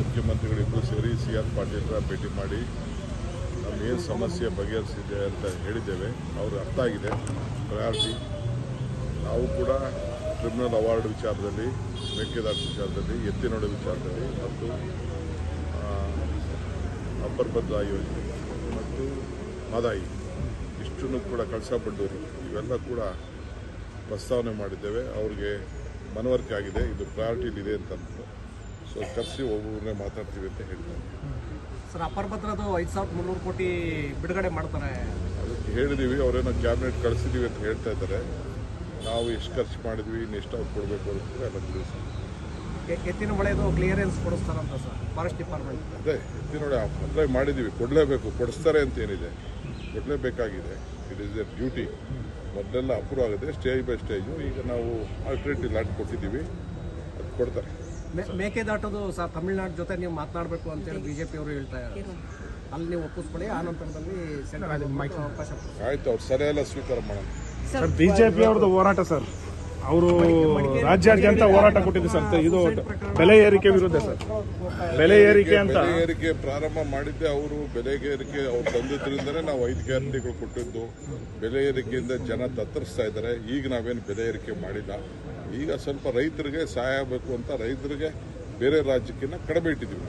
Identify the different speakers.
Speaker 1: ಮುಖ್ಯಮಂತ್ರಿಗಳು ಇಬ್ಬರು ಸೇರಿ ಸಿ ಆರ್ ಪಾಟೀಲ್ರ ಭೇಟಿ ಮಾಡಿ ಏನು ಸಮಸ್ಯೆ ಬಗೆಹರಿಸಿದೆ ಅಂತ ಹೇಳಿದ್ದೇವೆ. ಅವ್ರಿಗೆ ಅರ್ಥ ಆಗಿದೆ. ಪ್ರಯಾರಿಟಿ ನಾವು ಕೂಡ ಕ್ರಿಮಿನಲ್ ಅವಾರ್ಡ್ ವಿಚಾರದಲ್ಲಿ ಮೆಕ್ಕೆದಾಟ ವಿಚಾರದಲ್ಲಿ, ಎತ್ತಿನೋಡ ವಿಚಾರದಲ್ಲಿ ಮತ್ತು ಅಪ್ಪರ್ ಭದ್ರಾ ಯೋಜನೆ ಮತ್ತು ಮದಾಯಿ ಇಷ್ಟನ್ನು ಕೂಡ ಕಳಸಾ ಬಂಡೂರಿ ಇವೆಲ್ಲ ಕೂಡ ಪ್ರಸ್ತಾವನೆ ಮಾಡಿದ್ದೇವೆ. ಅವ್ರಿಗೆ ಮನವರಿಕೆ ಆಗಿದೆ. ಇದು ಪ್ರಯಾರಿಟಿಲಿದೆ ಅಂತ ಸೊ ಕರೆಸಿ ಒಬ್ಬೊಬ್ಬರನ್ನೇ ಮಾತಾಡ್ತೀವಿ ಅಂತ ಹೇಳ್ತಾರೆ
Speaker 2: ಸರ್ ಅಪರ ಭದ್ರದು ಐದು ಸಾವಿರದ ಮುನ್ನೂರು ಕೋಟಿ ಬಿಡುಗಡೆ ಮಾಡ್ತಾರೆ.
Speaker 1: ಅದಕ್ಕೆ ಹೇಳಿದ್ದೀವಿ ಅವರೇನೋ ಕ್ಯಾಬಿನೆಟ್ ಕಳಿಸಿದ್ದೀವಿ ಅಂತ ಹೇಳ್ತಾ ಇದ್ದಾರೆ. ನಾವು ಎಷ್ಟು ಖರ್ಚು ಮಾಡಿದ್ವಿ ಇನ್ನು ಎಷ್ಟು ಅವ್ರು ಕೊಡಬೇಕು ಅಂತ ಎಲ್ಲ ತಿಳಿಸಿ.
Speaker 2: ಎ- ಎತ್ತಿನ ಮಳೆದು ಕ್ಲಿಯರೆನ್ಸ್ ಕೊಡಿಸ್ತಾರಂತ ಸರ್ ಫಾರೆಸ್ಟ್ ಡಿಪಾರ್ಟ್ಮೆಂಟ್
Speaker 1: ಅದೇ ಎತ್ತಿನ ನೋಡಿ ಅಪ್ಲೈ ಮಾಡಿದ್ದೀವಿ ಕೊಡಲೇಬೇಕು ಕೊಡಿಸ್ತಾರೆ ಅಂತ ಏನಿದೆ. ಕೊಡಲೇಬೇಕಾಗಿದೆ. ಇಟ್ ಈಸ್ ಎ ಡ್ಯೂಟಿ ಮೊದಲೆಲ್ಲ ಅಪ್ರೂವ್ ಆಗುತ್ತೆ ಸ್ಟೇಜ್ ಬೈ ಸ್ಟೇಜು ಈಗ ನಾವು ಆಲ್ಟ್ರೇಟಿವ್ ಲ್ಯಾಂಡ್ ಕೊಟ್ಟಿದ್ದೀವಿ. ಅದು ಕೊಡ್ತಾರೆ.
Speaker 2: ಮೇಕೆದಾಟದು ಸರ್ ತಮಿಳ್ನಾಡು ಜೊತೆ ನೀವು ಮಾತನಾಡಬೇಕು ಅಂತೇಳಿ ಬಿಜೆಪಿ ಅವರು ಹೇಳ್ತಾ ಇದ್ದಾರೆ ಅಲ್ಲಿ ನೀವು ಒಪ್ಪಿಸ್ಕೊಳ್ಳಿ ಆ ನಂತರದಲ್ಲಿ ಸೆಂಟ್ರಲ್ ಅವಕಾಶ
Speaker 1: ಆಯ್ತು ಅವ್ರು ಎಲ್ಲ ಸ್ವೀಕಾರ ಮಾಡೋಣ
Speaker 3: ಸರ್ ಬಿಜೆಪಿ ಅವ್ರದ್ದು ಹೋರಾಟ ಸರ್. ಅವರು ರಾಜ್ಯಾದ್ಯಂತ ಹೋರಾಟ ಕೊಟ್ಟಿದ್ದೆ ಸರ್. ಇದು ಬೆಲೆ ಏರಿಕೆ ವಿರುದ್ಧ ಸರ್. ಬೆಲೆ ಏರಿಕೆ ಅಂತ.
Speaker 1: ಬೆಲೆ ಏರಿಕೆ ಪ್ರಾರಂಭ ಮಾಡಿದ್ದೆ ಅವರು. ಬೆಲೆ ಏರಿಕೆ ಅವ್ರು ತಂದಿದ್ರಿಂದನೇ ನಾವು ಐದು ಗ್ಯಾರಂಟಿಗಳು ಕೊಟ್ಟಿದ್ದು. ಬೆಲೆ ಏರಿಕೆಯಿಂದ ಜನ ತತ್ತರಿಸ್ತಾ ಇದ್ದಾರೆ. ಈಗ ನಾವೇನು ಬೆಲೆ ಏರಿಕೆ ಮಾಡಿಲ್ಲ. ಈಗ ಸ್ವಲ್ಪ ರೈತರಿಗೆ ಸಹಾಯ ಆಗಬೇಕು ಅಂತ ರೈತರಿಗೆ ಬೇರೆ ರಾಜ್ಯಕ್ಕಿಂತ ಕಡಿಮೆ ಇಟ್ಟಿದ್ದೀವಿ.